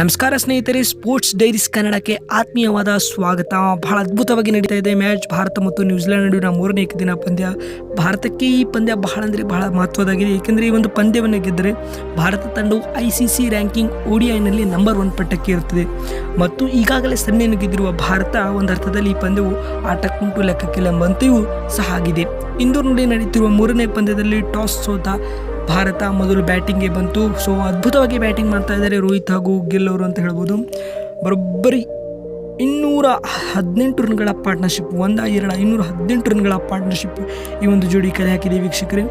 ನಮಸ್ಕಾರ ಸ್ನೇಹಿತರೆ sports diaries ಕನ್ನಡಕ್ಕೆ ಆತ್ಮೀಯವಾದ ಸ್ವಾಗತ. ಬಹಳ ಅದ್ಭುತವಾಗಿ ನಡೀತಾ ಇದೆ ಮ್ಯಾಚ್. ಭಾರತ ಮತ್ತು ನ್ಯೂಜಿಲೆಂಡ್ ನಡುವಿನ ಮೂರನೇ ಏಕದಿನ ಪಂದ್ಯ. ಭಾರತಕ್ಕೆ ಈ ಪಂದ್ಯ ಬಹಳ ಅಂದರೆ ಬಹಳ ಮಹತ್ವದಾಗಿದೆ. ಏಕೆಂದರೆ ಈ ಒಂದು ಪಂದ್ಯವನ್ನು ಗೆದ್ದರೆ ಭಾರತ ತಂಡವು ಐ ಸಿ ಸಿ ರ್ಯಾಂಕಿಂಗ್ ಓಡಿಐನಲ್ಲಿ ನಂಬರ್ ಒನ್ ಪಟ್ಟಕ್ಕೆ ಇರುತ್ತದೆ ಮತ್ತು ಈಗಾಗಲೇ ಸನ್ನೆಯನ್ನು ಗೆದ್ದಿರುವ ಭಾರತ, ಒಂದು ಅರ್ಥದಲ್ಲಿ ಈ ಪಂದ್ಯವು ಆಟಕ್ಕುಂಟು ಲೆಕ್ಕಕ್ಕಿಲ್ಲ ಎಂಬಂತೆಯೂ ಸಹ ಆಗಿದೆ. ಇಂದು ನಡೆಯುತ್ತಿರುವ ಮೂರನೇ ಪಂದ್ಯದಲ್ಲಿ ಟಾಸ್ ಸೋತ ಭಾರತ ಮೊದಲು ಬ್ಯಾಟಿಂಗ್ಗೆ ಬಂತು. ಸೊ ಅದ್ಭುತವಾಗಿ ಬ್ಯಾಟಿಂಗ್ ಮಾಡ್ತಾ ಇದ್ದಾರೆ ರೋಹಿತ್ ಹಾಗೂ ಗಿಲ್ ಅವರು ಅಂತ ಹೇಳ್ಬೋದು. ಬರೋಬ್ಬರಿ ಇನ್ನೂರ ಹದಿನೆಂಟು ರನ್ಗಳ ಪಾರ್ಟ್ನರ್ಶಿಪ್ ಒಂದ, ಎರಡ, ಇನ್ನೂರ ಹದಿನೆಂಟು ರನ್ಗಳ ಪಾರ್ಟ್ನರ್ಶಿಪ್ ಈ ಒಂದು ಜೋಡಿ ಕಲೆ ಹಾಕಿದೆ ವೀಕ್ಷಕರೇ.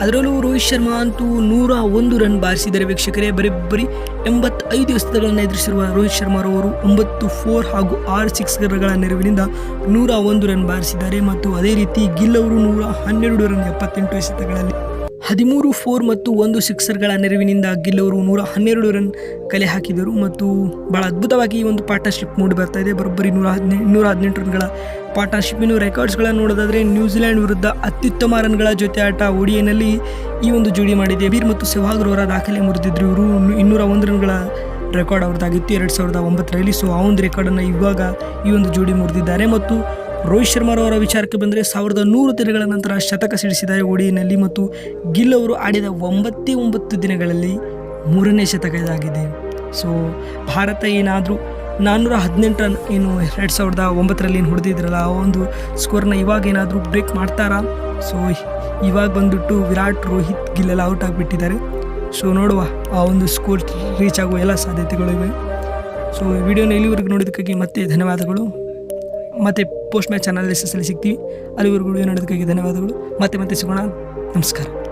ಅದರಲ್ಲೂ ರೋಹಿತ್ ಶರ್ಮಾ ಅಂತೂ ನೂರ ಒಂದು ರನ್ ಬಾರಿಸಿದ್ದಾರೆ ವೀಕ್ಷಕರೇ. ಬರೀ ಎಂಬತ್ತೈದು ಎಸೆತಗಳನ್ನು ಎದುರಿಸಿರುವ ರೋಹಿತ್ ಶರ್ಮಾ ಅವರು ಒಂಬತ್ತು ಫೋರ್ ಹಾಗೂ ಆರು ಸಿಕ್ಸ್ಗಳ ನೆರವಿನಿಂದ ನೂರ ಒಂದು ರನ್ ಬಾರಿಸಿದ್ದಾರೆ. ಮತ್ತು ಅದೇ ರೀತಿ ಗಿಲ್ ಅವರು ನೂರ ಹನ್ನೆರಡು ರನ್ ಎಪ್ಪತ್ತೆಂಟು ಎಸೆತಗಳಲ್ಲಿ ಹದಿಮೂರು, ಫೋರ್ ಮತ್ತು ಒಂದು ಸಿಕ್ಸರ್ಗಳ ನೆರವಿನಿಂದ ಗಿಲ್ಲವರು ನೂರ ಹನ್ನೆರಡು ರನ್ ಕಲೆ ಹಾಕಿದರು ಮತ್ತು ಭಾಳ ಅದ್ಭುತವಾಗಿ ಈ ಒಂದು ಪಾರ್ಟ್ನರ್ಶಿಪ್ ಮೂಡಿ ಬರ್ತಾ ಇದೆ. ಬರೋಬ್ಬರಿ ನೂರ ಹದಿನೈ, ನೂರ ಹದಿನೆಂಟು ರನ್ಗಳ ಪಾರ್ಟ್ನರ್ಶಿಪ್ಪಿನ ರೆಕಾರ್ಡ್ಸ್ಗಳನ್ನು ನೋಡೋದಾದರೆ ನ್ಯೂಜಿಲೆಂಡ್ ವಿರುದ್ಧ ಅತ್ಯುತ್ತಮ ರನ್ಗಳ ಜೊತೆ ಆಟ ಒಡಿಯನಲ್ಲಿ ಈ ಒಂದು ಜೋಡಿ ಮಾಡಿದೆ. ಬೀರ್ ಮತ್ತು ಸೆಹ್ವಾಗ್ ಅವರ ದಾಖಲೆ ಮುರಿದಿದ್ರು. ಇವರು ಇನ್ನೂರ ಒಂದು ರನ್ಗಳ ರೆಕಾರ್ಡ್ ಅವ್ರದ್ದಾಗಿತ್ತು. ಎರಡು ಸಾವಿರದ ಒಂಬತ್ತರಲ್ಲಿ ಸೊ ಆ ಒಂದು ರೆಕಾರ್ಡನ್ನು ಇವಾಗ ಈ ಒಂದು ಜೋಡಿ ಮುರಿದಿದ್ದಾರೆ. ಮತ್ತು ರೋಹಿತ್ ಶರ್ಮಾರವರ ವಿಚಾರಕ್ಕೆ ಬಂದರೆ ಸಾವಿರದ ನೂರು ದಿನಗಳ ನಂತರ ಶತಕ ಸಿಡಿಸಿದ್ದಾರೆ ಒಡಿಯಲ್ಲಿ ಮತ್ತು ಗಿಲ್ ಅವರು ಆಡಿದ ಒಂಬತ್ತೇ ಒಂಬತ್ತು ದಿನಗಳಲ್ಲಿ ಮೂರನೇ ಶತಕ ಇದಾಗಿದೆ. ಸೊ ಭಾರತ ಏನಾದರೂ ನಾನ್ನೂರ ಹದಿನೆಂಟು ರನ್ ಏನು ಎರಡು ಸಾವಿರದ ಒಂಬತ್ತರಲ್ಲಿ ಏನು ಹೊಡೆದಿದ್ರಲ್ಲ, ಆ ಒಂದು ಸ್ಕೋರ್ನ ಇವಾಗ ಏನಾದರೂ ಬ್ರೇಕ್ ಮಾಡ್ತಾರಾ? ಸೊ ಇವಾಗ ಬಂದುಬಿಟ್ಟು ವಿರಾಟ್, ರೋಹಿತ್ ಗಿಲ್ಲೆಲ್ಲ ಔಟ್ ಆಗಿಬಿಟ್ಟಿದ್ದಾರೆ. ಸೊ ನೋಡುವ ಆ ಒಂದು ಸ್ಕೋರ್ ರೀಚ್ ಆಗುವ ಎಲ್ಲ ಸಾಧ್ಯತೆಗಳು ಇವೆ. ಸೊ ವಿಡಿಯೋನ ಇಲ್ಲಿವರೆಗೂ ನೋಡೋದಕ್ಕಾಗಿ ಮತ್ತೆ ಧನ್ಯವಾದಗಳು. ಮತ್ತು ಪೋಸ್ಟ್ ಮ್ಯಾಚ್ ಅನಾಲಿಸಿಸಲ್ಲಿ ಸಿಗ್ತೀವಿ. ಅಲ್ಲಿವರೆಗೂ ವಿಡಿಯೋ ನೋಡೋದಕ್ಕಾಗಿ ಧನ್ಯವಾದಗಳು. ಮತ್ತೆ ಮತ್ತೆ ಸಿಗೋಣ. ನಮಸ್ಕಾರ.